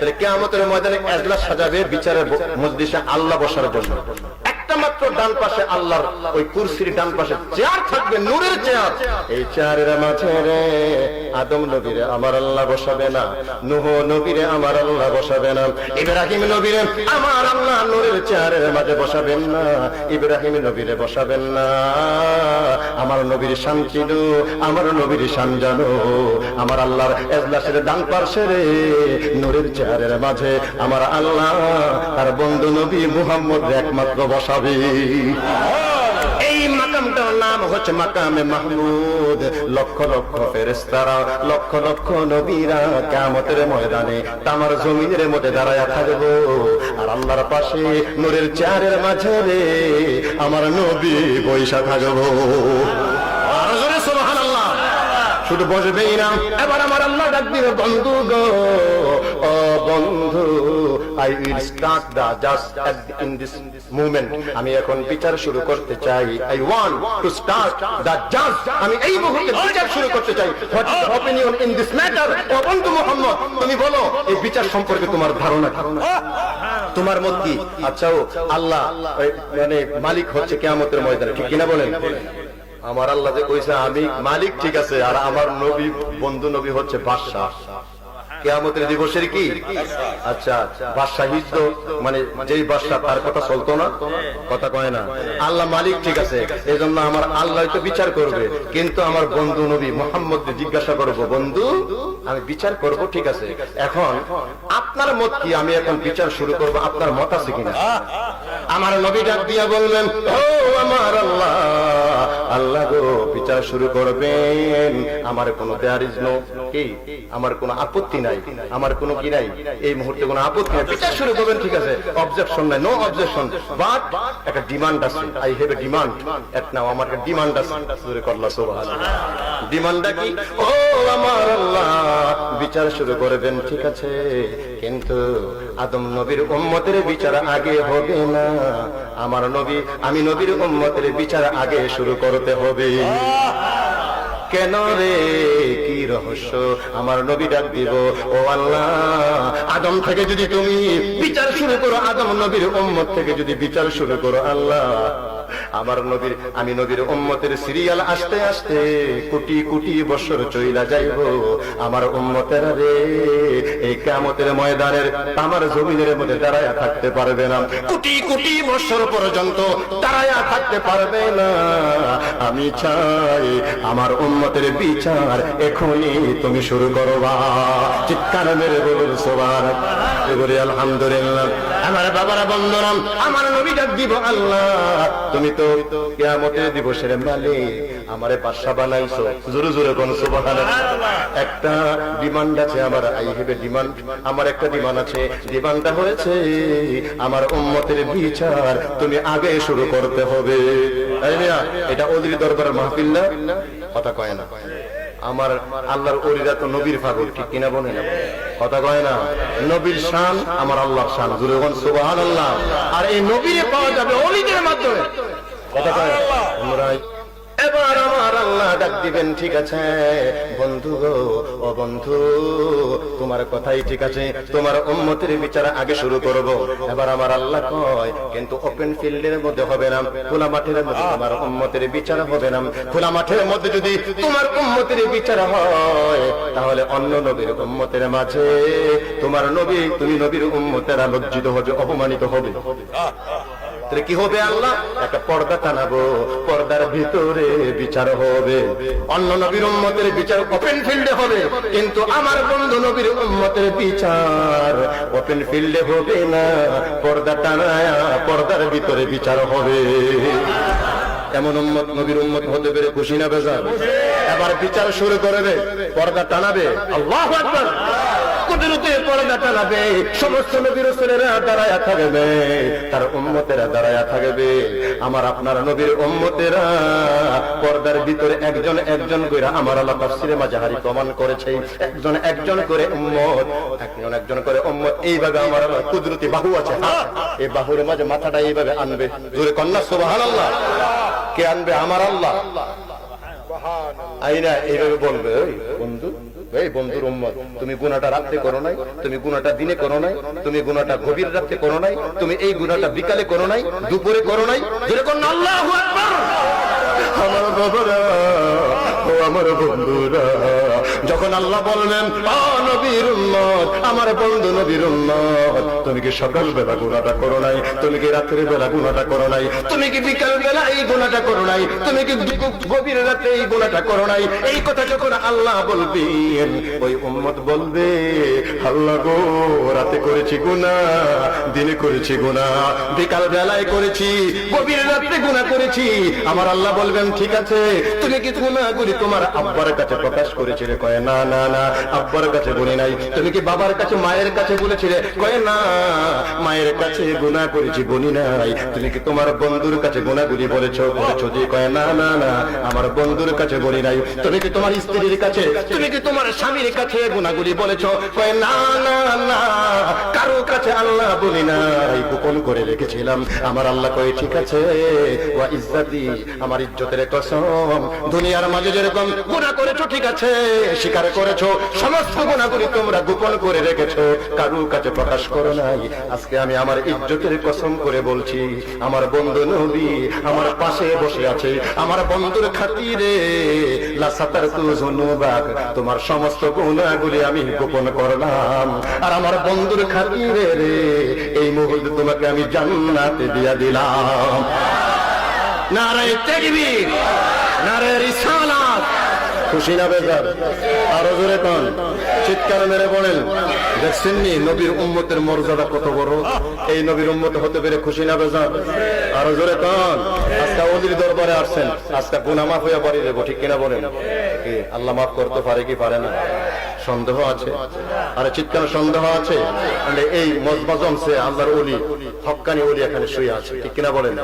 তাহলে কেয়ামতের ময়দানে এজলাস সাজাবে বিচারের মধ্যে আল্লাহ বসার জন্য। একটা মাত্র ডান পাশে আল্লাহর ওই কুরসির ডান পাশে চেয়ার থাকবে, নূরের চেয়ার। এই চেয়ারের মাঝে রে, আদম নবীরে আমার আল্লাহ বসাবে না, নুহ নবীরে আমার আল্লাহ বসাবে না, ইব্রাহিম নবীরে আমার আল্লাহ নূরের চেয়ারের মাঝে বসাবেন না, ইব্রাহিম নবীরে বসাবেন না। আমার নবীর শান ছিল আমার নবীর শান জানো, আমার আল্লাহর এজলাসের ডান পাশে রে, নূরের চেয়ারের মাঝে আমার আল্লাহ, তার বন্ধু নবী মুহাম্মদ একমাত্র বসাবে। এই মাকামটার নাম হচ্ছে মাকামে মাহমুদ। লক্ষ লক্ষ ফেরেস্তারা লক্ষ লক্ষ নবীরা কামতের ময়দানে তামার জমিনের মধ্যে দাঁড়ায় থাকব। আর আল্লাহর পাশে নূরের চেয়ারের মাঝে আমার নবী বৈশা থাকব। শুধু বসবেই না, এবার আমার আল্লাহ ডাক দিবে, বন্ধু গো, ও বন্ধু। I will start the just in this movement আমি এখন বিচার শুরু করতে চাই। I want to start the just আমি এই মুহূর্তে বিচার শুরু করতে চাই। What is opinion in this matter বন্ধু মোহাম্মদ, তুমি বলো, এই বিচার সম্পর্কে তোমার ধারণা? তোমার মত কি? আচ্ছা ও আল্লাহ মানে মালিক হচ্ছে কেয়ামতের ময়দানে, ঠিক কিনা বলেন? আমার আল্লাহ যে কইছে, আমি মালিক ঠিক আছে, আর আমার নবী, বন্ধু নবী হচ্ছে বাদশাহ। কেয়ামতের দিবসের কি? আচ্ছা বাদশাহিজ তো মানে যেই বাদশাহ, তার কথা চলতো না? কথা কয় না? আল্লাহ মালিক ঠিক আছে এই জন্য আমার আল্লাহ তো বিচার করবে। কিন্তু আমার বন্ধু নবী মোহাম্মদ জিজ্ঞাসা করব, বন্ধু, আমি বিচার করব, ঠিক আছে? এখন আপনার মত কি? আমি এখন বিচার শুরু করব, আপনার মত আছে কিনা? আমার নবী ডাক দিয়া বললেন আমার আল্লাহ আল্লাহ গো, বিচার শুরু করবেন, আমার কোনো দেয়ার ইজ নো কি আমার কোনো আপত্তি নাই, আমার কোনো কি নাই, এই মুহূর্তে কোনো আপত্তি নাই। বিচার শুরু করবেন, ঠিক আছে? অবজেকশন নাই নো অবজেকশন বাট একটা ডিমান্ড আছে আই হ্যাভ এ ডিমান্ড এক নাও আমার একটা ডিমান্ড আছে, জোরে করলা সুবহানাল্লাহ। ডিমান্ডটা কি? ও আমার আল্লাহ, বিচার শুরু করবেন, ঠিক আছে? কিন্তু আদম নবীর উম্মতের বিচার আগে হবে না। আমার নবী, আমি নবীর উম্মতের বিচার আগে শুরু করতে হবে। কেন রে? রহস্য আমার নবী ডাক দিব। ও আল্লাহ, আদম থেকে যদি তুমি বিচার শুরু করো, আদম নবীর উম্মত থেকে যদি বিচার শুরু করো, আল্লাহ। আমার নবীর, আমি নবীর উম্মতের সিরিয়াল আসতে আসতে কোটি কোটি বছর চইলা যাইব। আমার উম্মতের রে, এই কামতের ময়দানের আমার জমিনের মধ্যে দাঁড়ায়া থাকতে পারবে না। কোটি কোটি বছর পর্যন্ত দাঁড়ায়া থাকতে পারবে না। আমি চাই আমার উম্মতের বিচার এখনই তুমি শুরু করো বা চিৎকার মেরে বলুন সোবার আলহামদুলিল্লাহ। আমার বাবারা বন্ধনাম আমার নবী ডাক দিব আল্লাহ। তুমি তো কেয়ামতের দিবসের মালিক, আমারে বাদশা বানাইছো। জোরে জোরে কোন সুবহানাল্লাহ। একটা ডিমান্ড আছে আমার, আই হেভ ডিমান্ড। আমার একটা ডিমান্ড আছে, ডিমান্ডটা হয়েছে আমার উম্মতের বিচার। তুমি আগে শুরু করতে হবে। এটা অলির দরবারের মাহফিল না? কথা কয় না। আমার আল্লাহর অলিরা তো নবীর পাগল ঠিক কিনা বনে না কথা কয় না? নবীর শান আমার আল্লাহ শান জুড়ে সুবাহ আল্লাহ আর এই নবীরে পাওয়া যাবে অলিদের মাধ্যমে। কথা কয় না? আমরা এবার আল্লাহ ডাক দিবেন, ঠিক আছে? বন্ধু গো, ও বন্ধু, তোমার কথাই ঠিক আছে। তোমার উম্মতের বিচার আগে শুরু করব। এবার আমার আল্লাহ কয়, কিন্তু ওপেন ফিল্ডের মধ্যে হবে না, খোলা মাঠের মধ্যে তোমার উম্মতের বিচার হবে না। খোলা মাঠের মধ্যে যদি তোমার উম্মতের বিচার হয়, তাহলে অন্য নবীর উম্মতের মাঝে তোমার নবী, তুমি নবীর উম্মতেরা লজ্জিত হবে, অপমানিত হবে। তাহলে কি হবে আল্লাহ? একটা পর্দা টানাবো, পর্দার ভিতরে বিচার হবে। অন্য নবীর উম্মতের বিচার ওপেন ফিল্ডে হবে, কিন্তু আমার বন্ধু নবীর উম্মতের বিচার ওপেন ফিল্ডে হবে না। পর্দা টানায়া পর্দার ভিতরে বিচার হবে। এমন উম্মত নবীর উম্মত হতে পেরে খুশি না বেজার? এবার বিচার শুরু করবে, পর্দা টানাবে। আল্লাহ কুদরতে পর্দা টানাবে সমস্ত নবীর রসুলেরা দাঁড়ায়া থাকবে, তার উম্মতেরা দাঁড়ায়া থাকবে। আমার আপনার নবীর উম্মতেরা পর্দার ভিতরে একজন একজন করে আমার আল্লাহ তাফসিরে মাঝাহারি প্রমাণ করেছে। একজন একজন করে উম্মত, একজন একজন করে উম্মত, এইভাবে আমার আল্লাহ কুদরতি বাহু আছে। এই বাহুর মাঝে মাথাটা এইভাবে আনবে। জোরে কন্যা সুবহানাল্লাহ। কে আনবে? আমার আল্লাহ। আইনা, এইভাবে বলবে বন্ধু। এই বন্ধুর তুমি গুণাটা রাত্রে করো নাই, তুমি গুণাটা দিনে করো নাই, তুমি গুণাটা গভীর রাত্রে করো নাই, তুমি এই গুণাটা বিকালে করো নাই, দুপুরে করো নাই যেরকম আল্লাহু আমার আমার বন্ধুরা। যখন আল্লাহ বললেন নবীর উম্মত আমার বন্ধু নবীর উম্মত তুমি কি সকাল বেলা গুনাহটা করো নাই? তুমি কি রাত্রে বেলা গুনাহটা করো নাই? তুমি কি বিকাল বেলা এই গুনাহটা করো নাই? তুমি কি গভীর রাতে এই গুনাহটা করো নাই? এই কথা যখন আল্লাহ বলবেন, ওই উম্মত বলবে, আল্লাহ গো, রাতে করেছি গুনাহ, দিনে করেছি গুনাহ, বিকাল বেলায় করেছি, গভীর রাত্রে গুনাহ করেছি। আমার আল্লাহ বলবেন, ঠিক আছে, তুমি কি গুনাহগুলি তোমার আব্বার কাছে প্রকাশ করেছিলে কয়, না না না, আব্বার কাছে বলি নাই। তুমি কি বাবার কাছে, মায়ের কাছে বলেছিলে? কয়, না, মায়ের কাছে গুনাহ করেছি বলি নাই। তুমি কি তোমার বন্ধুর কাছে গুনাহগুলি বলেছ? বলেছ যে কয়, না না না, আমার বন্ধুর কাছে বলি নাই। তুমি কি তোমার স্ত্রীর কাছে, তুমি কি তোমার স্বামীর কাছে গুনাহগুলি বলেছ? কয়, না না না, কারও কাছে আল্লাহ বলি নাই। গোপন করে রেখেছিলাম। আমার আল্লাহ কয়, ঠিক আছে। ওয়া ইজ্জাতি, আমার ইজ্জতের কসম। দুনিয়ার মাঝে যেরকম গুনাহ করেছ, ঠিক আছে। স্বীকার করেছ, সমস্ত গুনাহগুলি তোমরা গোপন করে রেখেছো। কারও কাছে প্রকাশ করো নাই। আজকে আমি আমার ইজ্জতের কসম করে বলছি, আমার বন্ধু নবী আমার পাশে বসে আছে, আমার বন্ধুর খাতিরে। লা সাতারতু তোমার সমস্ত গুনাহগুলি আমি গোপন করলাম। আর আমার বন্ধুর খাতিরে রে, এই মুহূর্তে তোমাকে আমি জান্নাতে দিয়া দিলাম। নারায় তাকবীর, নারায় রিসালাত। খুশি না বেজার? আরও জোরে কন। চিৎকার মেরে বলেন, দেখছেন নি নবীর উম্মতের মর্যাদা কত বড়? এই নবীর উম্মত হতে পেরে খুশি না বেজার? আরও জোরে কন। আজকে ওদির দরবারে আসছেন, আজকে গুনাহ মাফ হইয়া বাড়ি দেবো ঠিক কিনা বলেন? আল্লাহ মাফ করতে পারে কি পারে না? সন্দেহ আছে? আরে চিৎকার সন্দেহ আছে? এই মজমাজম সে আল্লাহর ওলি হক্কানি ওলি এখানে শুয়ে আছে। ঠিক কিনা বলেন?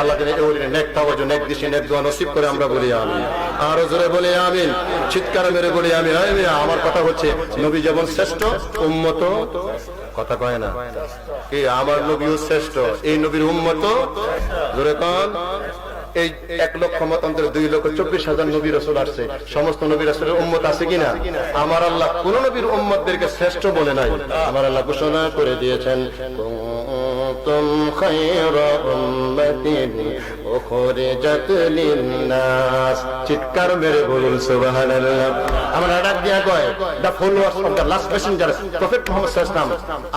আল্লাহ যেন নেক তাওয়াজ নেক নেক দোয়া করে আমরা বলি আমিন। আর জোরে বলি আমিন। চিৎকার মেরে বলি আমিন। আমার কথা হচ্ছে, নবী যেমন শ্রেষ্ঠ, উম্মত কথা কয় না? কি, আমার নবীও শ্রেষ্ঠ, এই নবীর উম্মত জোরে কন। এই এক লক্ষ মতান্তরে দুই লক্ষ চব্বিশ হাজার নবী রসুল আসছে। সমস্ত নবী রসুলের উম্মত আছে কিনা? আমার আল্লাহ কোন নবীর উম্মতদেরকে শ্রেষ্ঠ বলে নাই। আমার আল্লাহ ঘোষণা করে দিয়েছেন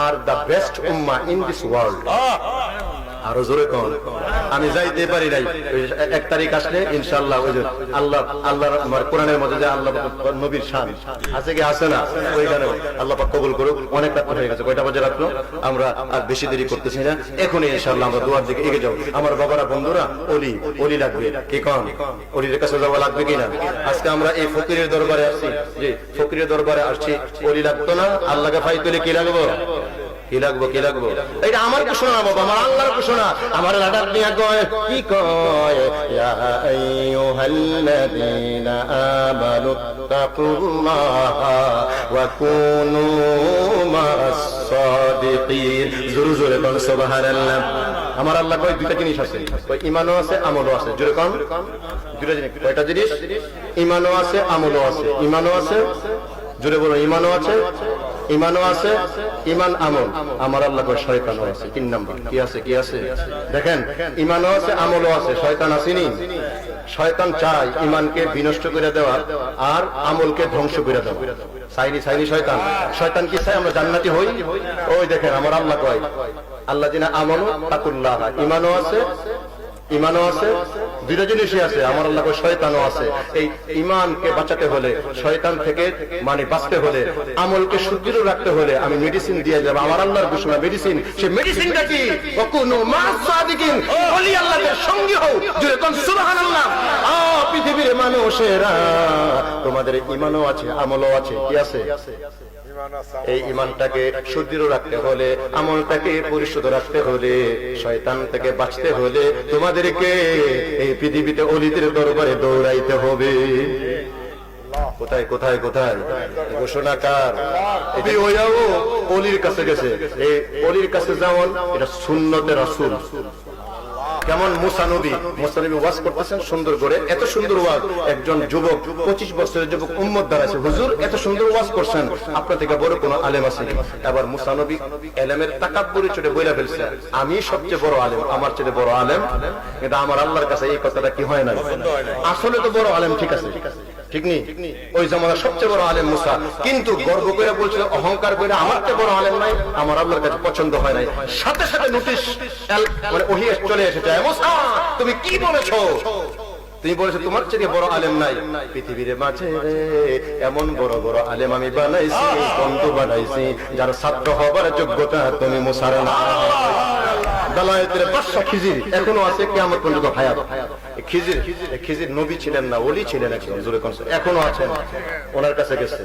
are the best ummah in this world. আরও জোরে কন। আমি যাইতে পারি নাই। এক তারিখ আসলে ইনশাআল্লাহ ওই যে আল্লাহ আল্লাহ আমার কোরআনের মধ্যে আল্লাহ নবীর শান আছে কি আছে না? ওইখানে আল্লাহ কবুল করুক। অনেক রাত হয়ে গেছে। কয়টা বাজে রাখল আমরা আর বেশি দেরি করতেছি না। এখনই ইনশাল্লাহ আমরা দুয়ার দিকে এগিয়ে যাব। আমার বাবারা, বন্ধুরা, অলি অলি লাগবে। কি কন? অলির কাছে যাওয়া লাগবে কিনা? আজকে আমরা এই ফকিরের দরবারে আসছি। যে ফকিরের দরবারে আসছি। অলি লাগতো না? আল্লাহকে ফাই তুলে কি লাগবো? কি কি লাগবো? এটা আমার আমার কয়, কি কয় জোরে জোরে আমার আল্লাহ কয়, দুইটা জিনিস আছে। কয়, ঈমানও আছে, আমলও আছে। জোরে কম দুইটা জিনিস। কয়টা জিনিস? ঈমানও আছে, আমলও আছে। ইমানও আছে? জোরে বলো ইমানও আছে? ইমানও আছে, ইমান আমল। আমার আল্লাহ শয়তানও আছে। তিন নাম্বার। কি আছে কি আছে? দেখেন, ইমানও আছে, আমলও আছে। শয়তান আসেনি। শয়তান চায় ইমানকে বিনষ্ট করে দেওয়া আর আমলকে ধ্বংস করে দেওয়া চাইনি চাইনি শয়তান। শয়তান কি চাই আমরা জান্নাতি হই? ওই দেখেন, আমার আল্লাহ কয় আল্লাহ জিনা আমলও তাকুল্লাহ ইমানও আছে ইমানও আছে দুইটা জিনিসই আছে, আমার আল্লাহ শয়তানও আছে। এই ইমানকে বাঁচাতে হলে, শয়তান থেকে মানে বাঁচতে হলে, আমলকে সুদৃঢ় রাখতে হলে আমি মেডিসিন দিয়ে যাব। আমার আল্লাহর ঘোষণা মেডিসিন সে মেডিসিনটা কি? ওকুনু মা'আস সাদিকিন, ওলি আল্লাহর সঙ্গী হও। জুড়ে কোন, সুবহানাল্লাহ। আ পৃথিবীর মানুষেরা, তোমাদের ইমানও আছে, আমলও আছে, কি আছে? এই ইমানটাকে সুদৃঢ় রাখতে হলে, আমলটাকে পরিশুদ্ধ রাখতে হলে, শয়তান থেকে বাঁচতে হলে তোমাদেরকে এই পৃথিবীতে অলিদের দরবারে দৌড়াইতে হবে। কোথায় কোথায় কোথায়? ঘোষণা কার? এটি ওয়াও, অলির কাছে গেছে। এই অলির কাছে যাওয়ান এটা সুন্নতে রাসূল। কেমন মুসা নবী ওয়াজ করতেছেন সুন্দর করে। এত সুন্দর ওয়াজ একজন যুবক, পঁচিশ বছরের যুবক উম্মত দাঁড়াচ্ছে হুজুর, এত সুন্দর ওয়াজ করছেন। আপনার থেকে বড় কোনো আলেম আছে? এবার মুসানবী এলেমের তাকাব্বুরি চড়ে বইলা ফেলছে। আমি সবচেয়ে বড় আলেম, আমার ছেলে বড় আলেম। কিন্তু আমার আল্লাহর কাছে এই কথাটা কি হয় না আসলে তো বড় আলেম, ঠিক আছে। ঠিক নেই? ওই জামানার সবচেয়ে বড় আলেম মুসা। কিন্তু গর্ব করে বলছিল অহংকার করে আমার চেয়ে বড় আলেম নাই আমার আল্লাহর কাছে পছন্দ হয় নাই। সাথে সাথে নোটিশ মানে ওহি চলে এসেছে মুসা তুমি কি বলেছ? তুমি বলেছ তোমার চেয়ে বড় আলেম নাই। পৃথিবীর মাঝে রে এমন বড় বড় আলেম আমি বানাইছি বন্ধু বানাইছি যার ছাত্র হবার যোগ্যতা তুমি মুসার না। দালায়েতের বাদশা খিজির এখনও আছে কিয়ামত পর্যন্ত হায়াত। খিজির খিজির নবী ছিলেন না, ওলি ছিলেন একজন এখনও আছেন, ওনার কাছে গেছে।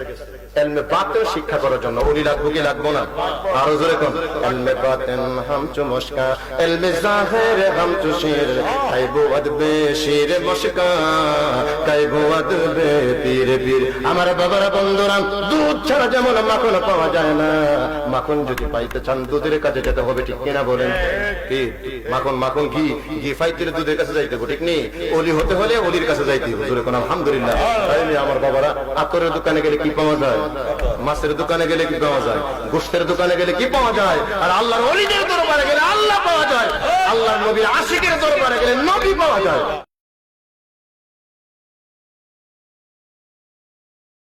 আমার বাবার বন্ধুরা দুধ ছাড়া যেমন মাখন পাওয়া যায় না। মাখন যদি পাইতে চান, দুধের কাছে যেতে হবে, ঠিক কিনা বলেন? কি? মাখন মাখন কি? ঘি ফাইতে দুধের কাছে যাইতে হবে, ঠিক নেই? অলি হতে হলে অলির কাছে যাইতে হবে জোরে কোন আলহামদুলিল্লাহ। আমার বাবারা আকরের দোকানে গেলে কি পাওয়া যায়? মাছের দোকানে গেলে কি পাওয়া যায়? গোষ্ঠের দোকানে গেলে কি পাওয়া যায়? আর আল্লাহর অলিদের দরবারে গেলে আল্লাহ পাওয়া যায়। আল্লাহর নবীর আশিকের দরবারে গেলে নবী পাওয়া যায়।